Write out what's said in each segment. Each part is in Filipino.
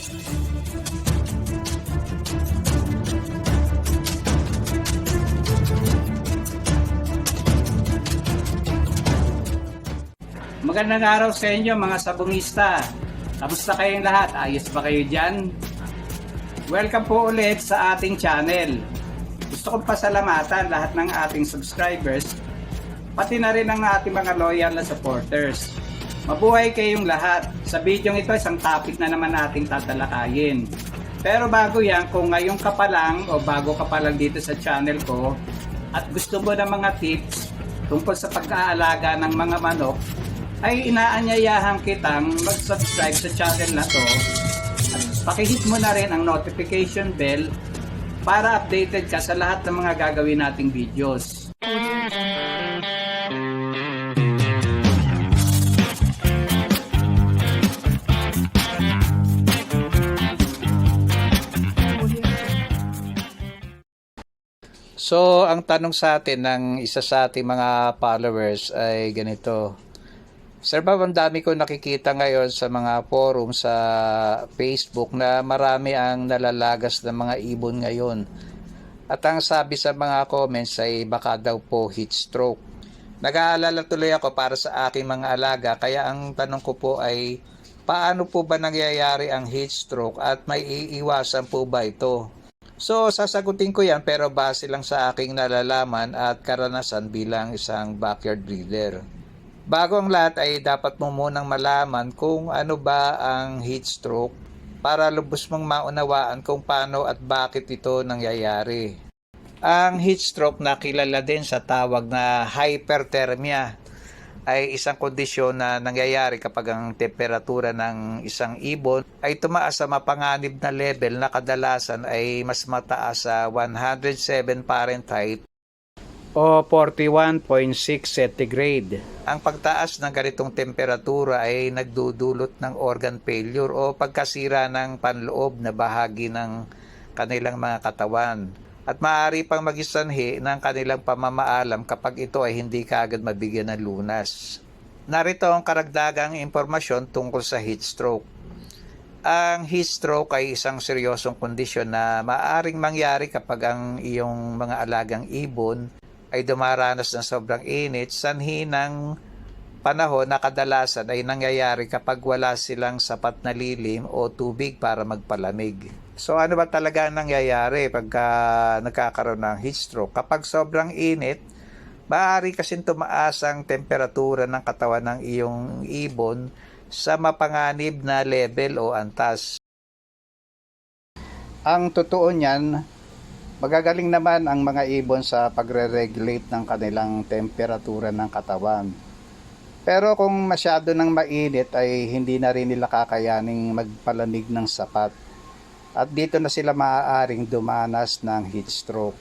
Magandang araw sa inyo mga sabungista. Kamusta kayong lahat? Ayos ba kayo dyan? Welcome po ulit sa ating channel. Gusto kong pasalamatan lahat ng ating subscribers, pati na rin ang ating mga loyal na supporters. Mabuhay kayong lahat. Sa video ito, isang topic na naman nating tatalakayin. Pero bago yan, kung ngayon ka pa lang o bago ka pa lang dito sa channel ko at gusto mo ng mga tips tungkol sa pag-aalaga ng mga manok, ay inaanyayahan kitang mag-subscribe sa channel na to at pakihit mo na rin ang notification bell para updated ka sa lahat ng mga gagawin nating videos. So, ang tanong sa atin ng isa sa ating mga followers ay ganito. Sir Bob, ang dami ko nakikita ngayon sa mga forum sa Facebook na marami ang nalalagas ng mga ibon ngayon. At ang sabi sa mga comments ay baka daw po heat stroke. Nag-aalala tuloy ako para sa aking mga alaga kaya ang tanong ko po ay paano po ba nangyayari ang heat stroke at may iiwasan po ba ito? So, sasagutin ko yan pero base lang sa aking nalalaman at karanasan bilang isang backyard breeder. Bago ang lahat ay dapat mo munang malaman kung ano ba ang heat stroke para lubos mong maunawaan kung paano at bakit ito nangyayari. Ang heat stroke na kilala din sa tawag na hyperthermia ay isang kondisyon na nangyayari kapag ang temperatura ng isang ibon ay tumaas sa mapanganib na level na kadalasan ay mas mataas sa 107 Fahrenheit o 41.6 centigrade. Ang pagtaas ng ganitong temperatura ay nagdudulot ng organ failure o pagkasira ng panloob na bahagi ng kanilang mga katawan at maaari pang magisanhi ng kanilang pamamaalam kapag ito ay hindi kaagad mabigyan ng lunas. Narito ang karagdagang impormasyon tungkol sa heat stroke. Ang heat stroke ay isang seryosong kondisyon na maaaring mangyari kapag ang iyong mga alagang ibon ay dumaranas ng sobrang init sanhi ng panahon na kadalasan ay nangyayari kapag wala silang sapat na lilim o tubig para magpalamig. So ano ba talaga ang nangyayari pagka nagkakaroon ng heat stroke? Kapag sobrang init, maaari kasing tumaas ang temperatura ng katawan ng iyong ibon sa mapanganib na level o antas. Ang totoo niyan, magagaling naman ang mga ibon sa pagre-regulate ng kanilang temperatura ng katawan. Pero kung masyado nang mainit ay hindi na rin nila kakayaning magpalamig ng sapat. At dito na sila maaaring dumanas ng heat stroke.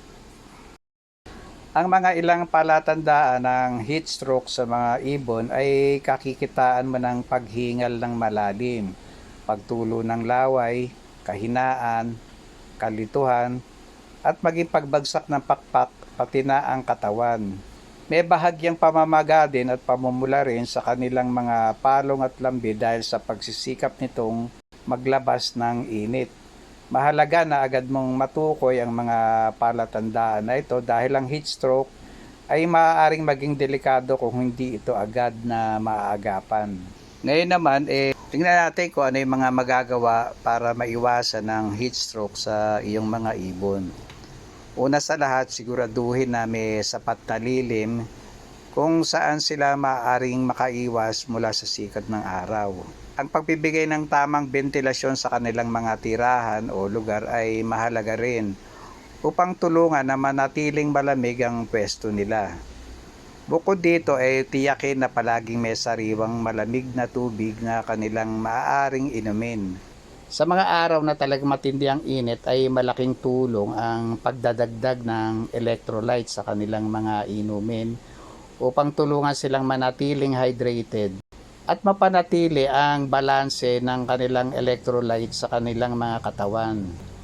Ang mga ilang palatandaan ng heat stroke sa mga ibon ay kakikitaan mo ng paghingal ng malalim, pagtulo ng laway, kahinaan, kalituhan, at maging pagbagsak ng pakpak pati na ang katawan. May bahagyang pamamaga din at pamumula rin sa kanilang mga palong at lambi dahil sa pagsisikap nitong maglabas ng init. Mahalaga na agad mong matukoy ang mga palatandaan na ito dahil ang heat stroke ay maaaring maging delikado kung hindi ito agad na maaagapan. Ngayon naman, eh, tingnan natin kung ano yung mga magagawa para maiwasan ng heat stroke sa iyong mga ibon. Una sa lahat, siguraduhin na may sapat na lilim kung saan sila maaaring makaiwas mula sa sikat ng araw. Ang pagbibigay ng tamang ventilasyon sa kanilang mga tirahan o lugar ay mahalaga rin upang tulungan na manatiling malamig ang pwesto nila. Bukod dito ay tiyakin na palaging may sariwang malamig na tubig na kanilang maaaring inumin. Sa mga araw na talagang matindi ang init ay malaking tulong ang pagdadagdag ng electrolytes sa kanilang mga inumin upang tulungan silang manatiling hydrated at mapanatili ang balanse ng kanilang electrolytes sa kanilang mga katawan.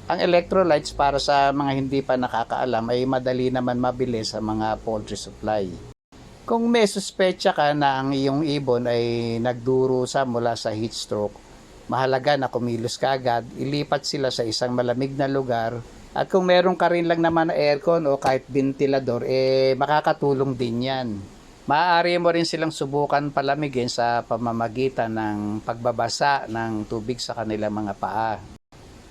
Ang electrolytes para sa mga hindi pa nakakaalam ay madali naman mabili sa mga poultry supply. Kung may suspecha ka na ang iyong ibon ay nagdurusa mula sa heat stroke, mahalaga na kumilos ka agad, ilipat sila sa isang malamig na lugar at kung meron ka rin lang naman na aircon o kahit ventilador, eh makakatulong din yan. Maaari mo rin silang subukan palamigin sa pamamagitan ng pagbabasa ng tubig sa kanilang mga paa.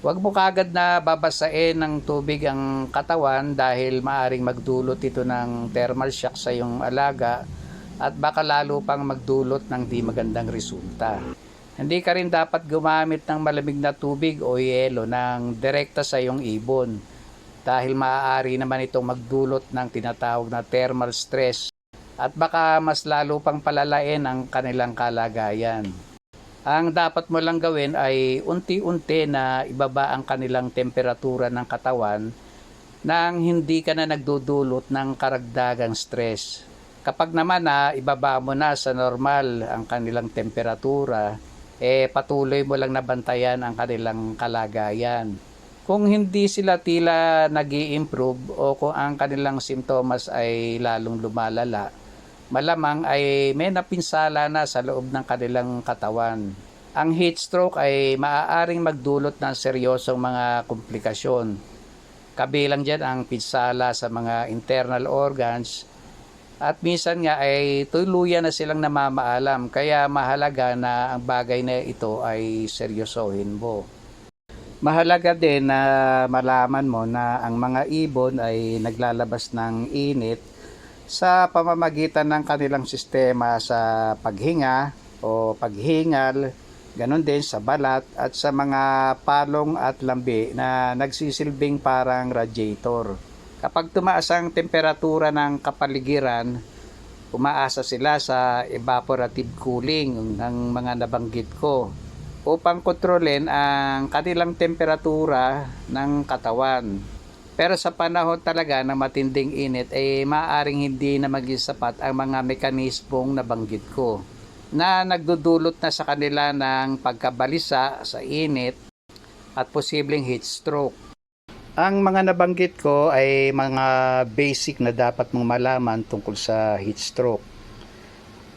Huwag mo kagad na babasain ng tubig ang katawan dahil maaring magdulot ito ng thermal shock sa iyong alaga at baka lalo pang magdulot ng di magandang resulta. Hindi ka rin dapat gumamit ng malamig na tubig o yelo ng direkta sa iyong ibon dahil maaari naman itong magdulot ng tinatawag na thermal stress at baka mas lalo pang palalain ang kanilang kalagayan. Ang dapat mo lang gawin ay unti-unti na ibaba ang kanilang temperatura ng katawan nang hindi ka na nagdudulot ng karagdagang stress. Kapag naman na ibaba mo na sa normal ang kanilang temperatura, eh patuloy mo lang nabantayan ang kanilang kalagayan. Kung hindi sila tila nag improve o kung ang kanilang simptomas ay lalong lumalala, malamang ay may napinsala na sa loob ng kanilang katawan. Ang heat stroke ay maaaring magdulot ng seryosong mga komplikasyon. Kabilang dyan ang pinsala sa mga internal organs at minsan nga ay tuluyan na silang namamaalam kaya mahalaga na ang bagay na ito ay seryosohin mo. Mahalaga din na malaman mo na ang mga ibon ay naglalabas ng init sa pamamagitan ng kanilang sistema sa paghinga o paghingal, ganon din sa balat at sa mga palong at lambi na nagsisilbing parang radiator. Kapag tumaas ang temperatura ng kapaligiran, umaasa sila sa evaporative cooling ng mga nabanggit ko upang kontrolin ang kanilang temperatura ng katawan. Pero sa panahon talaga ng matinding init ay maaaring hindi na maging sapat ang mga mekanismong nabanggit ko na nagdudulot na sa kanila ng pagkabalisa sa init at posibleng heat stroke. Ang mga nabanggit ko ay mga basic na dapat mong malaman tungkol sa heat stroke.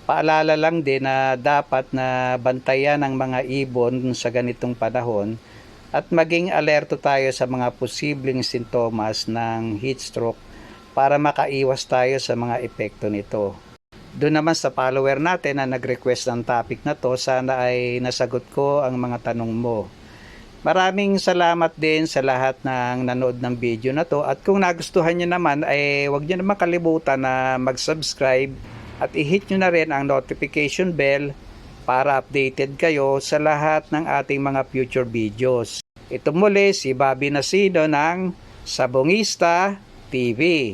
Paalala lang din na dapat na bantayan ang mga ibon sa ganitong panahon at maging alerto tayo sa mga posibleng sintomas ng heat stroke para makaiwas tayo sa mga epekto nito. Doon naman sa follower natin na nag-request ng topic na to, sana ay nasagot ko ang mga tanong mo. Maraming salamat din sa lahat ng nanood ng video na to at kung nagustuhan nyo naman ay huwag nyo naman kalimutan na mag-subscribe at i-hit nyo na rin ang notification bell para updated kayo sa lahat ng ating mga future videos. Ito muli si Bobby Nasido ng Sabongista TV.